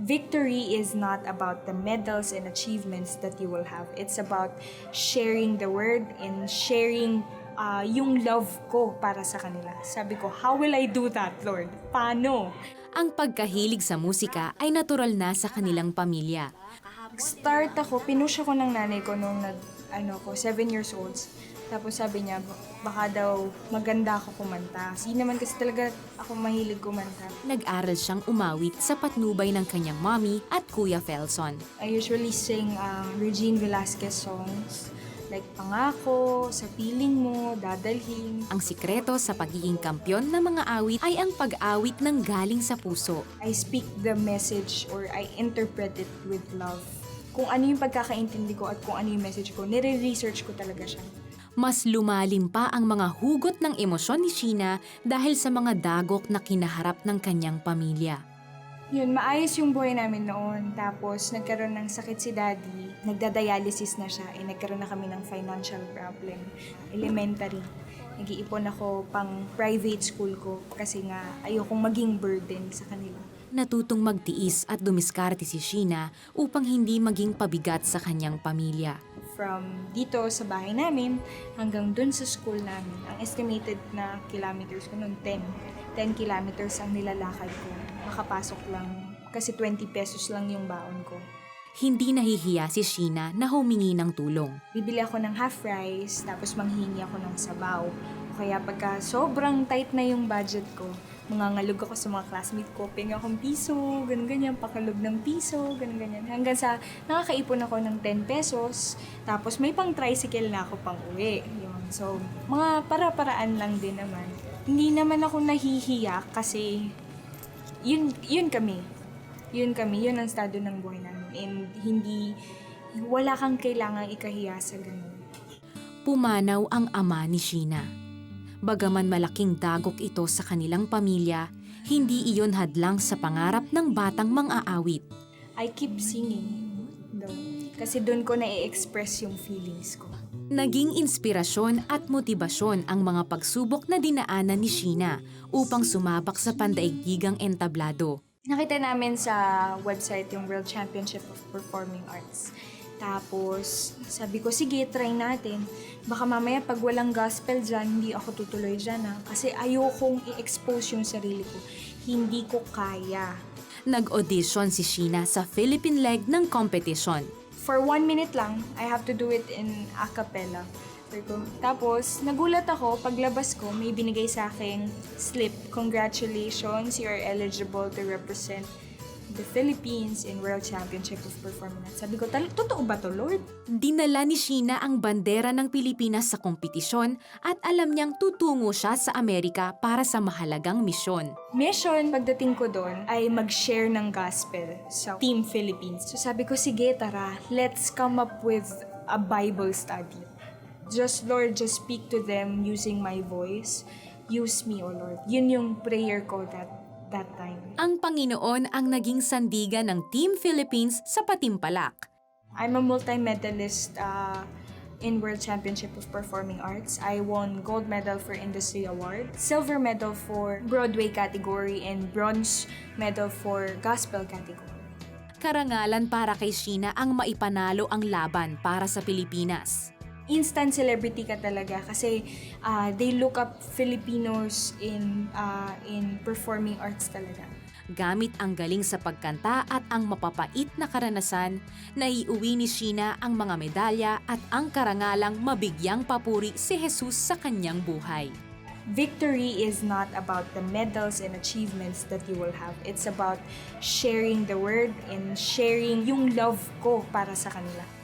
victory is not about the medals and achievements that you will have. It's about sharing the word and sharing uh, yung love ko para sa kanila. Sabi ko, how will I do that, Lord? Paano? Ang pagkahilig sa musika ay natural na sa kanilang pamilya. Start ako, pinush ako ng nanay ko nung nag, ano ko, 7 years old. Tapos sabi niya, baka daw maganda ako kumanta. Hindi naman kasi talaga ako mahilig kumanta. Nag-aral siyang umawit sa patnubay ng kanyang mommy at Kuya Felson. I usually sing um, Regine Velasquez songs. Like Pangako, Sa Piling Mo, Dadalhin. Ang sikreto sa pagiging kampyon ng mga awit ay ang pag-awit ng galing sa puso. I speak the message or I interpret it with love. Kung ano yung pagkakaintindi ko at kung ano yung message ko, nire-research ko talaga siya. Mas lumalim pa ang mga hugot ng emosyon ni Sheena dahil sa mga dagok na kinaharap ng kanyang pamilya. Yun, maayos yung buhay namin noon. Tapos, nagkaroon ng sakit si daddy. Nagda-dialysis na siya. Eh, nagkaroon na kami ng financial problem. Elementary. Nag-iipon ako pang private school ko kasi nga ayokong maging burden sa kanila. Natutong magtiis at dumiskarte si Sheena upang hindi maging pabigat sa kanyang pamilya. From dito sa bahay namin hanggang dun sa school namin, ang estimated na kilometers ko noon 10. 10 kilometers ang nilalakad ko. Makapasok lang kasi 20 pesos lang yung baon ko. Hindi nahihiya si Sheena na humingi ng tulong. bibili ako ng half rice, tapos manghingi ako ng sabaw. O kaya pagka sobrang tight na yung budget ko, mangangalog ako sa mga classmate ko, penga akong piso, ganun ganyan, pakalog ng piso, ganun ganyan. Hanggang sa nakakaipon ako ng 10 pesos, tapos may pang tricycle na ako pang uwi. Yun. So, mga para-paraan lang din naman. Hindi naman ako nahihiya kasi yun, yun kami. Yun kami, yun ang estado ng buhay namin. And hindi, wala kang kailangang ikahiya sa ganun. Pumanaw ang ama ni Sheena. Bagaman malaking dagok ito sa kanilang pamilya, hindi iyon hadlang sa pangarap ng batang mang-aawit. I keep singing. Kasi doon ko na-express yung feelings ko. Naging inspirasyon at motibasyon ang mga pagsubok na dinaanan ni Sheena upang sumabak sa pandaigdigang entablado. Nakita namin sa website yung World Championship of Performing Arts. Tapos, sabi ko, sige, try natin. Baka mamaya pag walang gospel dyan, hindi ako tutuloy dyan ha. Kasi ayokong i-expose yung sarili ko. Hindi ko kaya. Nag-audition si Sheena sa Philippine leg ng competition. For one minute lang, I have to do it in a cappella. Tapos, nagulat ako, paglabas ko, may binigay sa aking slip. Congratulations, you are eligible to represent the Philippines in World Championship of Performing Arts. Sabi ko, "Tal- totoo ba to, Lord? Dinala ni Sheena ang bandera ng Pilipinas sa kompetisyon at alam niyang tutungo siya sa Amerika para sa mahalagang misyon. Mission, pagdating ko doon, ay mag-share ng gospel sa Team Philippines. So sabi ko, sige, tara, let's come up with a Bible study. Just, Lord, just speak to them using my voice. Use me, O Lord. Yun yung prayer ko that, that time. Ang Panginoon ang naging sandigan ng Team Philippines sa Patimpalak. I'm a multi-medalist uh, in World Championship of Performing Arts. I won gold medal for Industry Award, silver medal for Broadway category, and bronze medal for Gospel category. Karangalan para kay Sheena ang maipanalo ang laban para sa Pilipinas. Instant celebrity ka talaga kasi uh, they look up Filipinos in uh, in performing arts talaga. Gamit ang galing sa pagkanta at ang mapapait na karanasan, naiuwi ni Sheena ang mga medalya at ang karangalang mabigyang papuri si Jesus sa kanyang buhay. Victory is not about the medals and achievements that you will have. It's about sharing the word and sharing yung love ko para sa kanila.